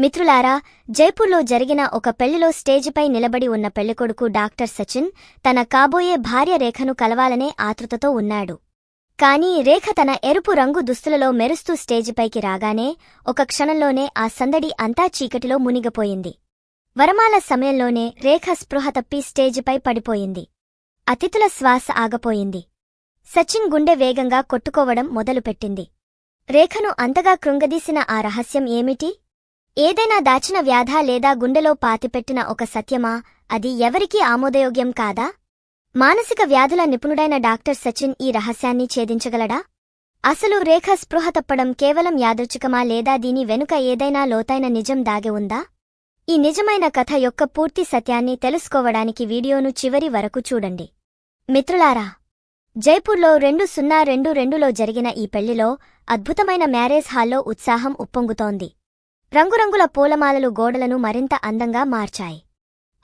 మిత్రులారా జైపూర్లో జరిగిన ఒక పెళ్ళిలో స్టేజిపై నిలబడి ఉన్న పెళ్ళికొడుకు డాక్టర్ సచిన్ తన కాబోయే భార్య రేఖను కలవాలనే ఆతృతతో ఉన్నాడు. కాని రేఖ తన ఎరుపు రంగు దుస్తులలో మెరుస్తూ స్టేజిపైకి రాగానే ఒక క్షణంలోనే ఆ సందడి అంతా చీకటిలో మునిగిపోయింది. వరమాల సమయంలోనే రేఖ స్పృహ తప్పి స్టేజిపై పడిపోయింది. అతిథుల శ్వాస ఆగపోయింది. సచిన్ గుండె వేగంగా కొట్టుకోవడం మొదలుపెట్టింది. రేఖను అంతగా కృంగదీసిన ఆ రహస్యం ఏమిటి? ఏదైనా దాచిన వ్యాధ లేదా గుండెలో పాతిపెట్టిన ఒక సత్యమా? అది ఎవరికీ ఆమోదయోగ్యం కాదా? మానసిక వ్యాధుల నిపుణుడైన డాక్టర్ సచిన్ ఈ రహస్యాన్ని ఛేదించగలడా? అసలు రేఖ స్పృహ తప్పడం కేవలం యాదృచ్ఛికమా లేదా దీని వెనుక ఏదైనా లోతైన నిజం దాగి ఉందా? ఈ నిజమైన కథ యొక్క పూర్తి సత్యాన్ని తెలుసుకోవడానికి వీడియోను చివరి వరకు చూడండి. మిత్రులారా జైపూర్లో రెండు సున్నా రెండు రెండులో జరిగిన ఈ పెళ్ళిలో అద్భుతమైన మ్యారేజ్ హాల్లో ఉత్సాహం ఉప్పొంగుతోంది. రంగురంగుల పూలమాలలు గోడలను మరింత అందంగా మార్చాయి.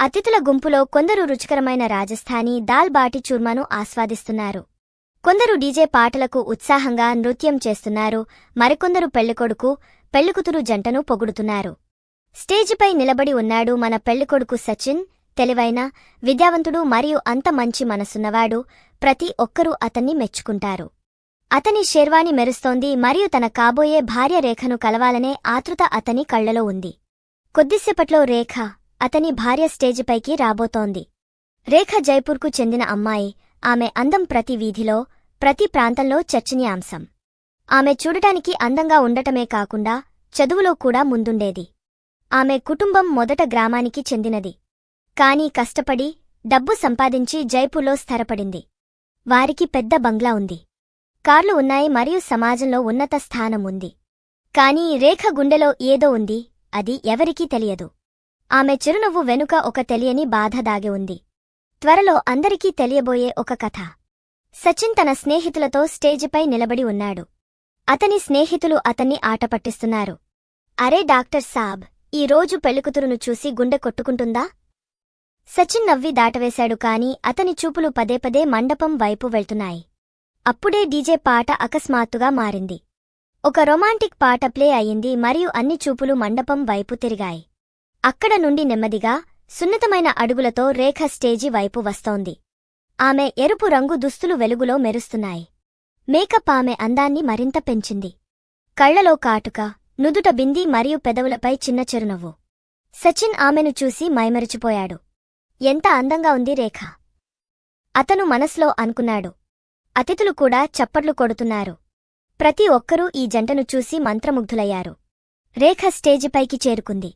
అతిథుల గుంపులో కొందరు రుచికరమైన రాజస్థానీ దాల్ బాటి చూర్మాను ఆస్వాదిస్తున్నారు. కొందరు డీజే పాటలకు ఉత్సాహంగా నృత్యం చేస్తున్నారు. మరికొందరు పెళ్ళికొడుకు పెళ్ళికుతురు జంటను పొగుడుతున్నారు. స్టేజిపై నిలబడి ఉన్నాడు మన పెళ్ళికొడుకు సచిన్. తెలివైన విద్యావంతుడు మరియు అంత మంచి మనసున్నవాడు ప్రతి ఒక్కరూ అతన్ని మెచ్చుకుంటారు. అతని షేర్వాణి మెరుస్తోంది మరియు తన కాబోయే భార్య రేఖను కలవాలనే ఆతృత అతని కళ్ళలో ఉంది. కొద్దిసేపట్లో రేఖ అతని భార్య స్టేజిపైకి రాబోతోంది. రేఖ జైపూర్కు చెందిన అమ్మాయి. ఆమె అందం ప్రతి వీధిలో ప్రతి ప్రాంతంలో చర్చనీయాంశం. ఆమె చూడటానికి అందంగా ఉండటమే కాకుండా చదువులో కూడా ముందుండేది. ఆమె కుటుంబం మొదట గ్రామానికి చెందినది. కాని కష్టపడి డబ్బు సంపాదించి జైపూర్లో స్థిరపడింది. వారికి పెద్ద బంగ్లా ఉంది. కార్లు ఉన్నాయి మరియు సమాజంలో ఉన్నత స్థానం ఉంది. కాని రేఖ గుండెలో ఏదో ఉంది అది ఎవరికీ తెలియదు. ఆమె చిరునవ్వు వెనుక ఒక తెలియని బాధ దాగి ఉంది. త్వరలో అందరికీ తెలియబోయే ఒక కథ. సచిన్ తన స్నేహితులతో స్టేజిపై నిలబడి ఉన్నాడు. అతని స్నేహితులు అతన్ని ఆటపట్టిస్తున్నారు అరే డాక్టర్ సాబ్ ఈ రోజు పెళ్ళికుతురును చూసి గుండె కొట్టుకుంటుందా? సచిన్ నవ్వి దాటవేశాడు కాని అతని చూపులు పదే పదే మండపం వైపు వెళ్తున్నాయి. అప్పుడే డీజే పాట అకస్మాత్తుగా మారింది. ఒక రొమాంటిక్ పాట ప్లే అయింది మరియు అన్ని చూపులు మండపం వైపు తిరిగాయి. అక్కడ నుండి నెమ్మదిగా సున్నితమైన అడుగులతో రేఖ స్టేజి వైపు వస్తోంది. ఆమె ఎరుపు రంగు దుస్తులు వెలుగులో మెరుస్తున్నాయి. మేకప్ ఆమె అందాన్ని మరింత పెంచింది. కళ్ళలో కాటుక నుదుట బింది మరియు పెదవులపై చిన్న చిరునవ్వు. సచిన్ ఆమెను చూసి మైమరిచిపోయాడు. ఎంత అందంగా ఉంది రేఖ. అతను మనస్లో అనుకున్నాడు. అతిథులు కూడా చప్పట్లు కొడుతున్నారు. ప్రతి ఒక్కరూ ఈ జంటను చూసి మంత్రముగ్ధులయ్యారు. రేఖ స్టేజిపైకి చేరుకుంది.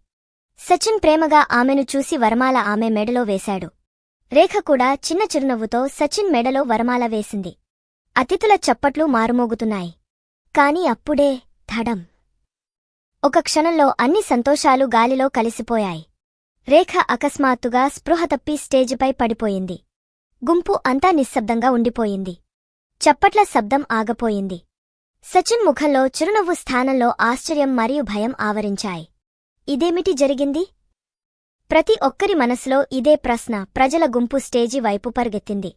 సచిన్ ప్రేమగా ఆమెను చూసి వరమాల ఆమె మెడలో వేశాడు. రేఖ కూడా చిన్న చిరునవ్వుతో సచిన్ మెడలో వరమాల వేసింది. అతిథుల చప్పట్లు మారుమోగుతున్నాయి. కాని అప్పుడే ధడం ఒక క్షణంలో అన్ని సంతోషాలు గాలిలో కలిసిపోయాయి. రేఖ అకస్మాత్తుగా స్పృహ తప్పి స్టేజిపై పడిపోయింది. గుంపు అంతా నిశ్శబ్దంగా ఉండిపోయింది. చప్పట్ల శబ్దం ఆగపోయింది. సచిన్ ముఖంలో చిరునవ్వు స్థానంలో ఆశ్చర్యం మరియు భయం ఆవరించాయి. ఇదేమిటి జరిగింది? ప్రతి ఒక్కరి మనసులో ఇదే ప్రశ్న ప్రజల గుంపు స్టేజి వైపు పరుగెత్తింది.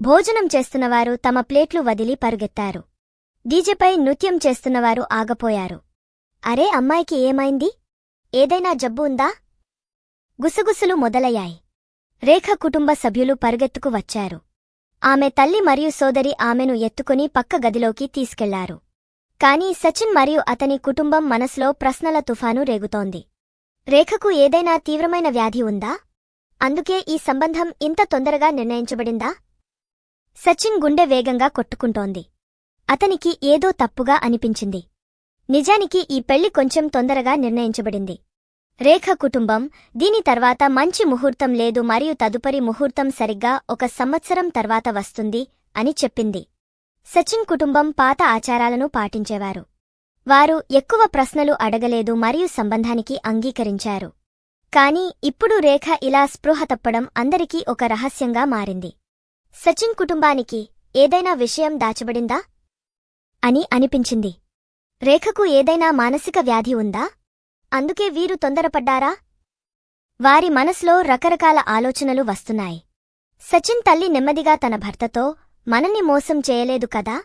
భోజనం చేస్తున్నవారు తమ ప్లేట్లు వదిలి పరుగెత్తారు. డీజేపై నృత్యం చేస్తున్నవారు ఆగపోయారు. అరే అమ్మాయికి ఏమైంది? ఏదైనా జబ్బు ఉందా? గుసగుసలు మొదలయ్యాయి. రేఖ కుటుంబ సభ్యులు పరుగెత్తుకు వచ్చారు. ఆమె తల్లి మరియు సోదరి ఆమెను ఎత్తుకుని పక్క గదిలోకి తీసుకెళ్ళారు. కాని సచిన్ మరియు అతని కుటుంబం మనసులో ప్రశ్నల తుఫాను రేగుతోంది. రేఖకు ఏదైనా తీవ్రమైన వ్యాధి ఉందా? అందుకే ఈ సంబంధం ఇంత తొందరగా నిర్ణయించబడిందా? సచిన్ గుండె వేగంగా కొట్టుకుంటోంది. అతనికి ఏదో తప్పుగా అనిపించింది. నిజానికి ఈ పెళ్ళి కొంచెం తొందరగా నిర్ణయించబడింది. రేఖ కుటుంబం. దీని తర్వాత మంచి ముహూర్తం లేదు మరియు తదుపరి ముహూర్తం సరిగ్గా ఒక సంవత్సరం తర్వాత వస్తుంది అని చెప్పింది. సచిన్ కుటుంబం పాత ఆచారాలను పాటించేవారు. వారు ఎక్కువ ప్రశ్నలు అడగలేదు మరియు సంబంధానికి అంగీకరించారు. కాని ఇప్పుడు రేఖ ఇలా స్పృహ తప్పడం అందరికీ ఒక రహస్యంగా మారింది. సచిన్ కుటుంబానికి ఏదైనా విషయం దాచబడిందా? అని అనిపించింది. రేఖకు ఏదైనా మానసిక వ్యాధి ఉందా? అందుకే వీరు తొందరపడ్డారా? వారి మనసులో రకరకాల ఆలోచనలు వస్తున్నాయి. సచిన్ తల్లి నెమ్మదిగా తన భర్తతో మనల్ని మోసం చేయలేదు కదా?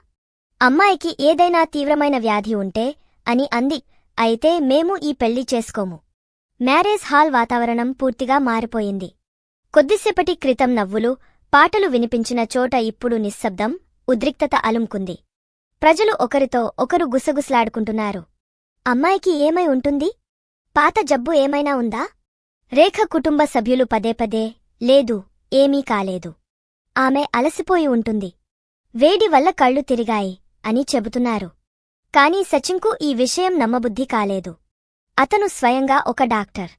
అమ్మాయికి ఏదైనా తీవ్రమైన వ్యాధి ఉంటే అని అంది. అయితే మేము ఈ పెళ్ళి చేసుకోము. మ్యారేజ్ హాల్ వాతావరణం పూర్తిగా మారిపోయింది. కొద్దిసేపటి క్రితం నవ్వులు పాటలు వినిపించిన చోట ఇప్పుడు నిశ్శబ్దం ఉద్రిక్తత అలుముకుంది. ప్రజలు ఒకరితో ఒకరు గుసగుసలాడుకుంటున్నారు. అమ్మాయికి ఏమై ఉంటుంది? పాత జబ్బు ఏమైనా ఉందా? రేఖ కుటుంబ సభ్యులు పదే పదే లేదు ఏమీ కాలేదు. ఆమె అలసిపోయి ఉంటుంది. వేడి వల్ల కళ్ళు తిరిగాయి అని చెబుతున్నారు. కాని సచిన్కు ఈ విషయం నమ్మబుద్ధి కాలేదు. అతను స్వయంగా ఒక డాక్టర్.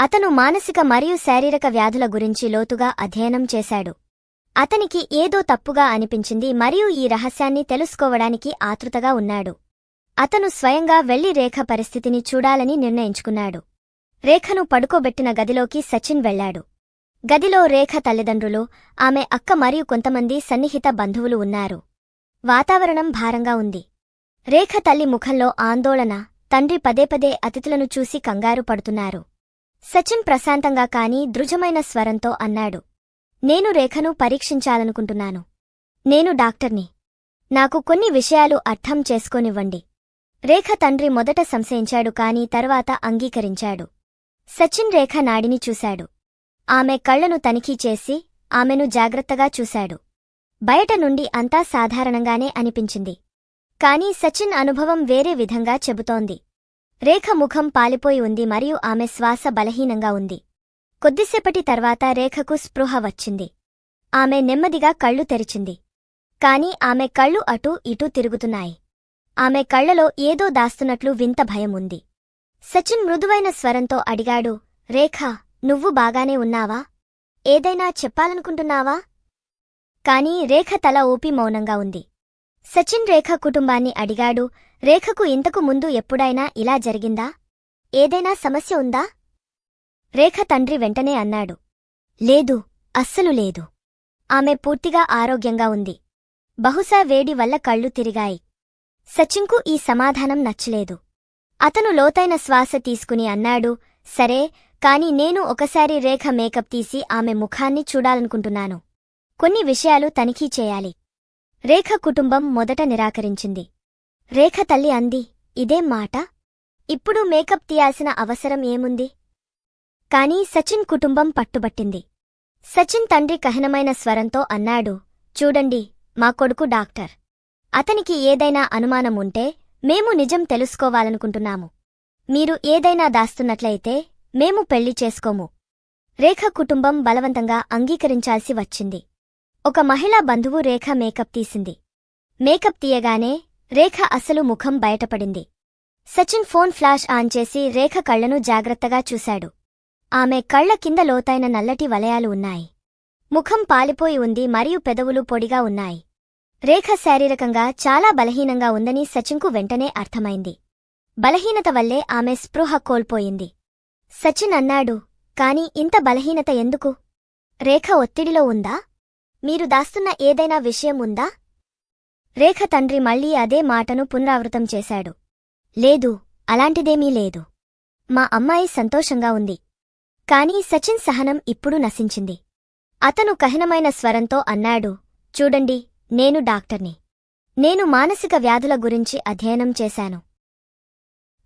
అతను మానసిక మరియు శారీరక వ్యాధుల గురించి లోతుగా అధ్యయనం చేశాడు. అతనికి ఏదో తప్పుగా అనిపించింది మరియు ఈ రహస్యాన్ని తెలుసుకోవడానికి ఆతృతగా ఉన్నాడు. అతను స్వయంగా వెళ్ళి రేఖ పరిస్థితిని చూడాలని నిర్ణయించుకున్నాడు. రేఖను పడుకోబెట్టిన గదిలోకి సచిన్ వెళ్ళాడు గదిలో రేఖ తల్లిదండ్రులు ఆమె అక్క మరియు కొంతమంది సన్నిహిత బంధువులు ఉన్నారు. వాతావరణం భారంగా ఉంది. రేఖ తల్లి ముఖంలో ఆందోళన తండ్రి పదే పదే అతిథులను చూసి కంగారు పడుతున్నారు. సచిన్ ప్రశాంతంగా కాని దృఢమైన స్వరంతో అన్నాడు. నేను రేఖను పరీక్షించాలనుకుంటున్నాను. నేను డాక్టర్ని. నాకు కొన్ని విషయాలు అర్థం చేసుకోనివ్వండి. రేఖ తండ్రి మొదట సంశయించాడు కాని తర్వాత అంగీకరించాడు. సచిన్ రేఖ నాడిని చూశాడు. ఆమె కళ్ళను తనిఖీ చేసి ఆమెను జాగ్రత్తగా చూశాడు. బయట నుండి అంతా సాధారణంగానే అనిపించింది. కాని సచిన్ అనుభవం వేరే విధంగా చెబుతోంది. రేఖ ముఖం పాలిపోయి ఉంది మరియు ఆమె శ్వాస బలహీనంగా ఉంది. కొద్దిసేపటి తర్వాత రేఖకు స్పృహ వచ్చింది. ఆమె నెమ్మదిగా కళ్ళు తెరిచింది. కాని ఆమె కళ్ళు అటూ ఇటూ తిరుగుతున్నాయి. ఆమె కళ్ళలో ఏదో దాస్తున్నట్లు వింత భయం ఉంది సచిన్ మృదువైన స్వరంతో అడిగాడు రేఖ నువ్వు బాగానే ఉన్నావా? ఏదైనా చెప్పాలనుకుంటున్నావా? కాని రేఖ తల ఊపి మౌనంగా ఉంది. సచిన్ రేఖ కుటుంబాన్ని అడిగాడు రేఖకు ఇంతకు ముందు ఎప్పుడైనా ఇలా జరిగిందా? ఏదైనా సమస్య ఉందా? రేఖ తండ్రి వెంటనే అన్నాడు లేదు అస్సలు లేదు. ఆమె పూర్తిగా ఆరోగ్యంగా ఉంది. బహుశా వేడి వల్ల కళ్ళు తిరిగాయి. సచిన్కు ఈ సమాధానం నచ్చలేదు. అతను లోతైన శ్వాస తీసుకుని అన్నాడు సరే కాని నేను ఒకసారి రేఖ మేకప్ తీసి ఆమె ముఖాన్ని చూడాలనుకుంటున్నాను. కొన్ని విషయాలు తనిఖీ చేయాలి. రేఖ కుటుంబం మొదట నిరాకరించింది. రేఖ తల్లి అంది ఇదేం మాట? ఇప్పుడు మేకప్ తీయాల్సిన అవసరం ఏముంది? కాని సచిన్ కుటుంబం పట్టుబట్టింది. సచిన్ తండ్రి కహినమైన స్వరంతో అన్నాడు చూడండి మా కొడుకు డాక్టర్. అతనికి ఏదైనా అనుమానం ఉంటే మేము నిజం తెలుసుకోవాలనుకుంటున్నాము. మీరు ఏదైనా దాస్తున్నట్లయితే మేము పెళ్ళి చేసుకోము. రేఖ కుటుంబం బలవంతంగా అంగీకరించాల్సి వచ్చింది. ఒక మహిళా బంధువు రేఖ మేకప్ తీసింది. మేకప్ తీయగానే రేఖ అసలు ముఖం బయటపడింది. సచిన్ ఫోన్ ఫ్లాష్ ఆన్ చేసి రేఖ కళ్ళను జాగ్రత్తగా చూశాడు. ఆమె కళ్ళ కింద లోతైన నల్లటి వలయాలు ఉన్నాయి. ముఖం పాలిపోయి ఉంది మరియు పెదవులు పొడిగా ఉన్నాయి. రేఖ శారీరకంగా చాలా బలహీనంగా ఉందని సచిన్కు వెంటనే అర్థమైంది. బలహీనత వల్లే ఆమె స్పృహ కోల్పోయింది. సచిన్ అన్నాడు కాని ఇంత బలహీనత ఎందుకు? రేఖ ఒత్తిడిలో ఉందా? మీరు దాస్తున్న ఏదైనా విషయం ఉందా? రేఖ తండ్రి మళ్ళీ అదే మాటను పునరావృతం చేశాడు. లేదు అలాంటిదేమీ లేదు. మా అమ్మాయి సంతోషంగా ఉంది. కాని సచిన్ సహనం ఇప్పుడు నశించింది. అతను కఠినమైన స్వరంతో అన్నాడు చూడండి నేను డాక్టర్ని. నేను మానసిక వ్యాధుల గురించి అధ్యయనం చేశాను.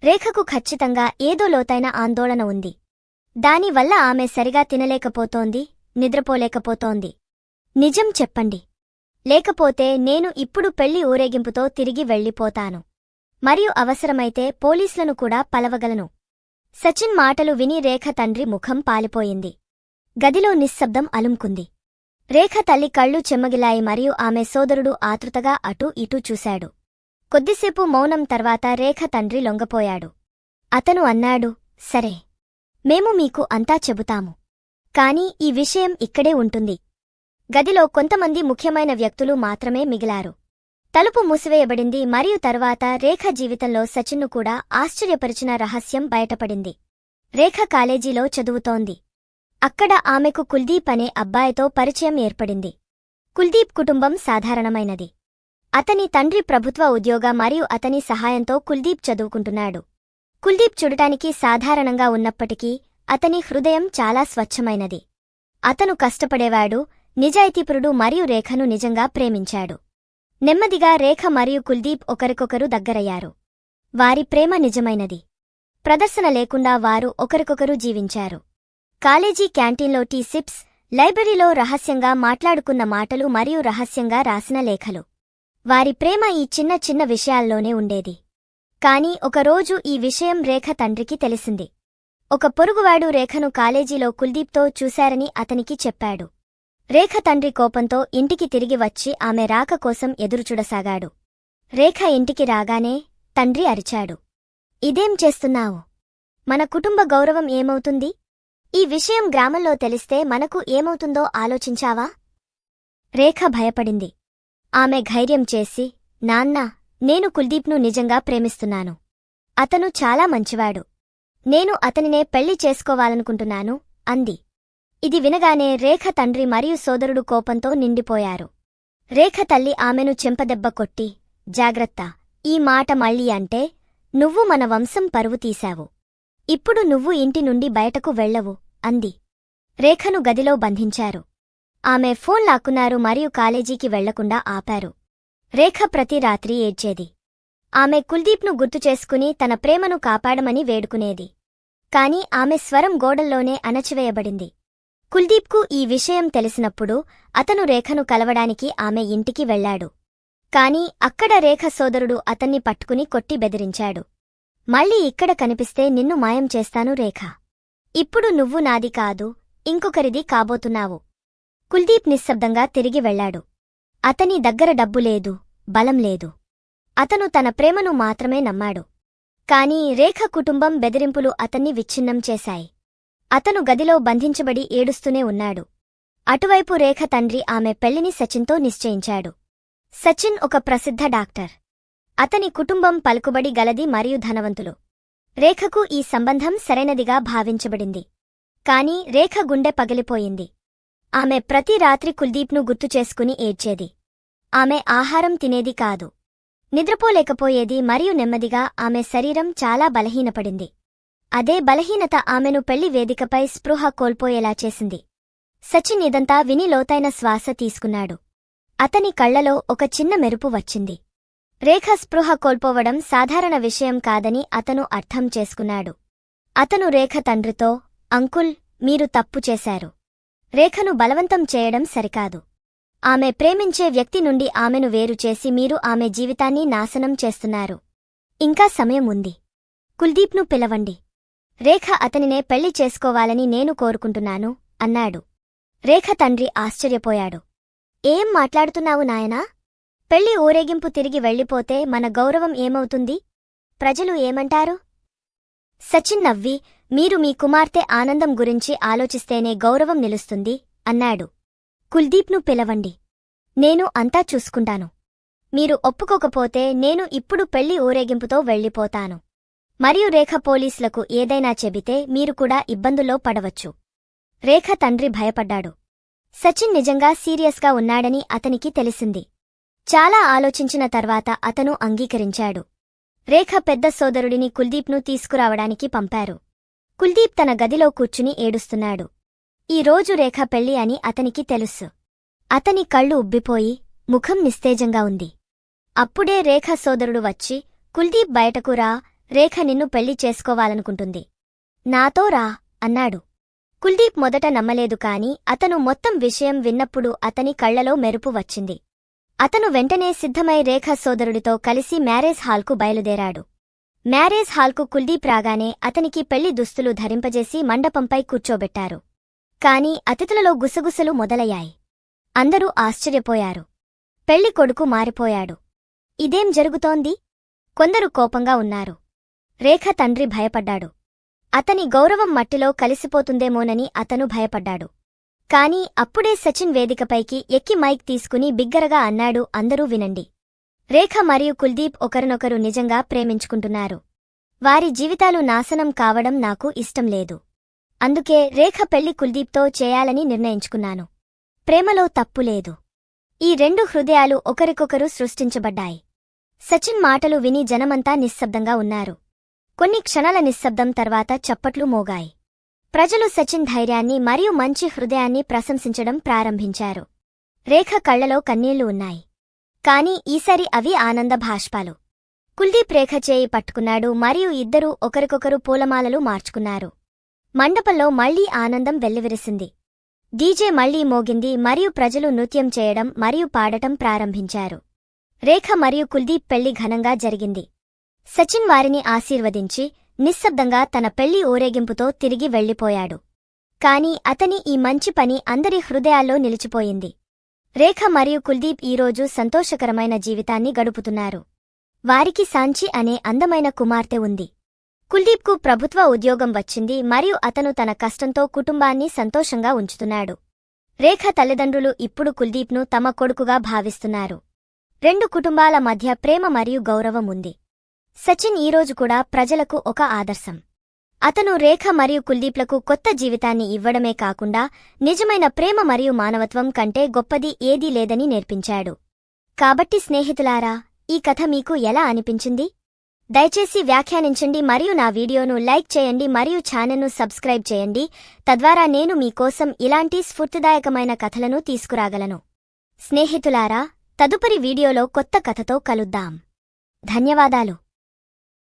రేఖకు ఖచ్చితంగా ఏదో లోతైన ఆందోళన ఉంది. దానివల్ల ఆమె సరిగా తినలేకపోతోంది నిద్రపోలేకపోతోంది. నిజం చెప్పండి. లేకపోతే నేను ఇప్పుడు పెళ్ళి ఊరేగింపుతో తిరిగి వెళ్ళిపోతాను. మరియు అవసరమైతే పోలీసులను కూడా పలవగలను. సచిన్ మాటలు విని రేఖ తండ్రి ముఖం పాలిపోయింది. గదిలో నిశ్శబ్దం అలుముకుంది. రేఖ తల్లి కళ్ళు చెమ్మగిలాయి మరియు ఆమె సోదరుడు ఆతృతగా అటూ ఇటూ చూశాడు. కొద్దిసేపు మౌనం తర్వాత రేఖ తండ్రి లొంగపోయాడు. అతను అన్నాడు సరే మేము మీకు అంతా చెబుతాము. కాని ఈ విషయం ఇక్కడే ఉంటుంది. గదిలో కొంతమంది ముఖ్యమైన వ్యక్తులు మాత్రమే మిగిలారు. తలుపు మూసివేయబడింది మరియు తర్వాత రేఖ జీవితంలో సచిన్ను కూడా ఆశ్చర్యపరిచిన రహస్యం బయటపడింది. రేఖ కాలేజీలో చదువుతోంది. అక్కడ ఆమెకు కుల్దీప్ అనే అబ్బాయితో పరిచయం ఏర్పడింది. కుల్దీప్ కుటుంబం సాధారణమైనది. అతని తండ్రి ప్రభుత్వ ఉద్యోగ మరియు అతని సహాయంతో కుల్దీప్ చదువుకుంటున్నాడు. కుల్దీప్ చూడటానికి సాధారణంగా ఉన్నప్పటికీ అతని హృదయం చాలా స్వచ్ఛమైనది. అతను కష్టపడేవాడు నిజాయితీపురుడు మరియు రేఖను నిజంగా ప్రేమించాడు. నెమ్మదిగా రేఖ మరియు కుల్దీప్ ఒకరికొకరు దగ్గరయ్యారు. వారి ప్రేమ నిజమైనది. ప్రదర్శన లేకుండా వారు ఒకరికొకరు జీవించారు. కాలేజీ క్యాంటీన్లో టీ సిప్స్ లైబ్రరీలో రహస్యంగా మాట్లాడుకున్న మాటలు మరియు రహస్యంగా రాసిన లేఖలు. వారి ప్రేమ ఈ చిన్న చిన్న విషయాల్లోనే ఉండేది. కాని ఒకరోజు ఈ విషయం రేఖ తండ్రికి తెలిసింది. ఒక పొరుగువాడు రేఖను కాలేజీలో కుల్దీప్తో చూశారని అతనికి చెప్పాడు. రేఖ తండ్రి కోపంతో ఇంటికి తిరిగి వచ్చి ఆమె రాక కోసం ఎదురుచూడసాగాడు. రేఖ ఇంటికి రాగానే తండ్రి అరిచాడు. ఇదేం చేస్తున్నావు? మన కుటుంబ గౌరవం ఏమవుతుంది? ఈ విషయం గ్రామంలో తెలిస్తే మనకు ఏమవుతుందో ఆలోచించావా? రేఖ భయపడింది. ఆమె ధైర్యం చేసి నాన్నా నేను కుల్దీప్ను నిజంగా ప్రేమిస్తున్నాను. అతను చాలా మంచివాడు. నేను అతనినే పెళ్ళి చేసుకోవాలనుకుంటున్నాను అంది. ఇది వినగానే రేఖ తండ్రి మరియు సోదరుడు కోపంతో నిండిపోయారు. రేఖ తల్లి ఆమెను చెంపదెబ్బ కొట్టి జాగ్రత్త ఈ మాట మళ్ళీ అంటే నువ్వు మన వంశం పరువు తీశావు. ఇప్పుడు నువ్వు ఇంటి నుండి బయటకు వెళ్ళవు. అంది. రేఖను గదిలో బంధించారు. ఆమె ఫోన్ లాక్కున్నారు మరియు కాలేజీకి వెళ్ళకుండా ఆపారు. రేఖ ప్రతి రాత్రి ఏడ్చేది. ఆమె కుల్దీప్ను గుర్తు చేసుకుని తన ప్రేమను కాపాడమని వేడుకునేది. కాని ఆమె స్వరం గోడల్లోనే అణచివేయబడింది. కుల్దీప్కు ఈ విషయం తెలిసినప్పుడు అతను రేఖను కలవడానికి ఆమె ఇంటికి వెళ్ళాడు కాని అక్కడ రేఖ సోదరుడు అతన్ని పట్టుకుని కొట్టి బెదిరించాడు. మళ్ళీ ఇక్కడ కనిపిస్తే నిన్ను మాయం చేస్తాను రేఖ. ఇప్పుడు నువ్వు నాది కాదు ఇంకొకరిది కాబోతున్నావు. కుల్దీప్ నిశ్శబ్దంగా తిరిగి వెళ్ళాడు అతని దగ్గర డబ్బు లేదు బలం లేదు. అతను తన ప్రేమను మాత్రమే నమ్మాడు. కాని రేఖ కుటుంబం బెదిరింపులు అతన్ని విచ్ఛిన్నం చేశాయి. అతను గదిలో బంధించబడి ఏడుస్తూనే ఉన్నాడు. అటువైపు రేఖ తండ్రి ఆమె పెళ్ళిని సచిన్తో నిశ్చయించాడు. సచిన్ ఒక ప్రసిద్ధ డాక్టర్. అతని కుటుంబం పలుకుబడి గలది మరియు ధనవంతులు. రేఖకు ఈ సంబంధం సరైనదిగా భావించబడింది. కాని రేఖ గుండె పగిలిపోయింది. ఆమె ప్రతి రాత్రి కుల్దీప్ను గుర్తు చేసుకుని ఏడ్చేది. ఆమె ఆహారం తినేది కాదు. నిద్రపోలేకపోయేది మరియు నెమ్మదిగా ఆమె శరీరం చాలా బలహీనపడింది. అదే బలహీనత ఆమెను పెళ్ళి వేదికపై స్పృహ కోల్పోయేలా చేసింది. సచిన్ ఇదంతా విని లోతైన శ్వాస తీసుకున్నాడు. అతని కళ్ళలో ఒక చిన్న మెరుపు వచ్చింది. రేఖ స్పృహ కోల్పోవడం సాధారణ విషయం కాదని అతను అర్థం చేసుకున్నాడు. అతను రేఖ తండ్రితో అంకుల్ మీరు తప్పు చేశారు. రేఖను బలవంతం చేయడం సరికాదు. ఆమె ప్రేమించే వ్యక్తి నుండి ఆమెను వేరు చేసి మీరు ఆమె జీవితాన్ని నాశనం చేస్తున్నారు. ఇంకా సమయం ఉంది. కుల్దీప్ను పిలవండి. రేఖ అతనినే పెళ్ళి చేసుకోవాలని నేను కోరుకుంటున్నాను అన్నాడు. రేఖ తండ్రి ఆశ్చర్యపోయాడు. ఏం మాట్లాడుతున్నావు నాయనా? పెళ్ళి ఊరేగింపు తిరిగి వెళ్ళిపోతే మన గౌరవం ఏమవుతుంది? ప్రజలు ఏమంటారు? సచిన్ నవ్వి మీరు మీ కుమార్తె ఆనందం గురించి ఆలోచిస్తేనే గౌరవం నిలుస్తుంది అన్నాడు. కుల్దీప్ను పిలవండి. నేను అంతా చూసుకుంటాను. మీరు ఒప్పుకోకపోతే నేను ఇప్పుడు పెళ్ళి ఊరేగింపుతో వెళ్ళిపోతాను. మరియు రేఖ పోలీసులకు ఏదైనా చెబితే మీరు కూడా ఇబ్బందుల్లో పడవచ్చు. రేఖ తండ్రి భయపడ్డాడు. సచిన్ నిజంగా సీరియస్గా ఉన్నాడని అతనికి తెలిసింది. చాలా ఆలోచించిన తర్వాత అతను అంగీకరించాడు. రేఖ పెద్ద సోదరుడిని కుల్దీప్ను తీసుకురావడానికి పంపారు. కుల్దీప్ తన గదిలో కూర్చుని ఏడుస్తున్నాడు. ఈ రోజు రేఖ పెళ్ళి అని అతనికి తెలుసు. అతని కళ్ళు ఉబ్బిపోయి ముఖం నిస్తేజంగా ఉంది. అప్పుడే రేఖ సోదరుడు వచ్చి కుల్దీప్ బయటకు రా రేఖ నిన్ను పెళ్ళి చేసుకోవాలనుకుంటుంది. నాతో రా అన్నాడు. కుల్దీప్ మొదట నమ్మలేదు కాని అతను మొత్తం విషయం విన్నప్పుడు అతని కళ్ళలో మెరుపు వచ్చింది. అతను వెంటనే సిద్ధమై రేఖ సోదరుడితో కలిసి మ్యారేజ్ హాల్కు బయలుదేరాడు. మ్యారేజ్ హాల్కు కుల్దీప్ రాగానే అతనికి పెళ్ళి దుస్తులు ధరింపజేసి మండపంపై కూర్చోబెట్టారు. కాని అతిథులలో గుసగుసలు మొదలయ్యాయి. అందరూ ఆశ్చర్యపోయారు. పెళ్ళి కొడుకు మారిపోయాడు. ఇదేం జరుగుతోంది? కొందరు కోపంగా ఉన్నారు. రేఖ తండ్రి భయపడ్డాడు. అతని గౌరవం మట్టిలో కలిసిపోతుందేమోనని అతను భయపడ్డాడు. కాని అప్పుడే సచిన్ వేదికపైకి ఎక్కి మైక్ తీసుకుని బిగ్గరగా అన్నాడు అందరూ వినండి. రేఖ మరియు కుల్దీప్ ఒకరినొకరు నిజంగా ప్రేమించుకుంటున్నారు. వారి జీవితాలు నాశనం కావడం నాకు ఇష్టం లేదు. అందుకే రేఖ పెళ్ళి కుల్దీప్తో చేయాలని నిర్ణయించుకున్నాను. ప్రేమలో తప్పు లేదు. ఈ రెండు హృదయాలు ఒకరికొకరు సృష్టించబడ్డాయి. సచిన్ మాటలు విని జనమంతా నిశ్శబ్దంగా ఉన్నారు. కొన్ని క్షణాల నిశ్శబ్దం తర్వాత చప్పట్లు మోగాయి. ప్రజలు సచిన్ ధైర్యాన్ని మరియు మంచి హృదయాన్ని ప్రశంసించడం ప్రారంభించారు. రేఖ కళ్ళలో కన్నీళ్ళు ఉన్నాయి. కాని ఈసారి అవి ఆనంద భాష్పాలు కుల్దీప్ రేఖ చేయి పట్టుకున్నాడు మరియు ఇద్దరూ ఒకరికొకరు పూలమాలలు మార్చుకున్నారు. మండపంలో మళ్ళీ ఆనందం వెల్లివిరిసింది. డీజే మళ్ళీ మోగింది మరియు ప్రజలు నృత్యం చేయడం మరియు పాడటం ప్రారంభించారు. రేఖ మరియు కుల్దీప్ పెళ్ళి ఘనంగా జరిగింది. సచిన్ వారిని ఆశీర్వదించి నిశ్శబ్దంగా తన పెళ్ళి ఊరేగింపుతో తిరిగి వెళ్ళిపోయాడు కాని అతని ఈ మంచి పని అందరి హృదయాల్లో నిలిచిపోయింది. రేఖ మరియు కుల్దీప్ ఈరోజు సంతోషకరమైన జీవితాన్ని గడుపుతున్నారు. వారికి సాంచి అనే అందమైన కుమార్తె ఉంది. కుల్దీప్కు ప్రభుత్వ ఉద్యోగం వచ్చింది మరియు అతను తన కష్టంతో కుటుంబాన్ని సంతోషంగా ఉంచుతున్నాడు. రేఖ తల్లిదండ్రులు ఇప్పుడు కుల్దీప్ను తమ కొడుకుగా భావిస్తున్నారు. రెండు కుటుంబాల మధ్య ప్రేమ మరియు గౌరవం ఉంది. సచిన్ ఈరోజు కూడా ప్రజలకు ఒక ఆదర్శం. అతను రేఖ మరియు కుల్దీప్లకు కొత్త జీవితాన్ని ఇవ్వడమే కాకుండా నిజమైన ప్రేమ మరియు మానవత్వం కంటే గొప్పది ఏదీ లేదని నేర్పించాడు. కాబట్టి స్నేహితులారా ఈ కథ మీకు ఎలా అనిపించింది? దయచేసి వ్యాఖ్యానించండి మరియు నా వీడియోను లైక్ చేయండి మరియు ఛానల్ను సబ్స్క్రైబ్ చేయండి. తద్వారా నేను మీకోసం ఇలాంటి స్ఫూర్తిదాయకమైన కథలను తీసుకురాగలను. స్నేహితులారా తదుపరి వీడియోలో కొత్త కథతో కలుద్దాం. ధన్యవాదాలు.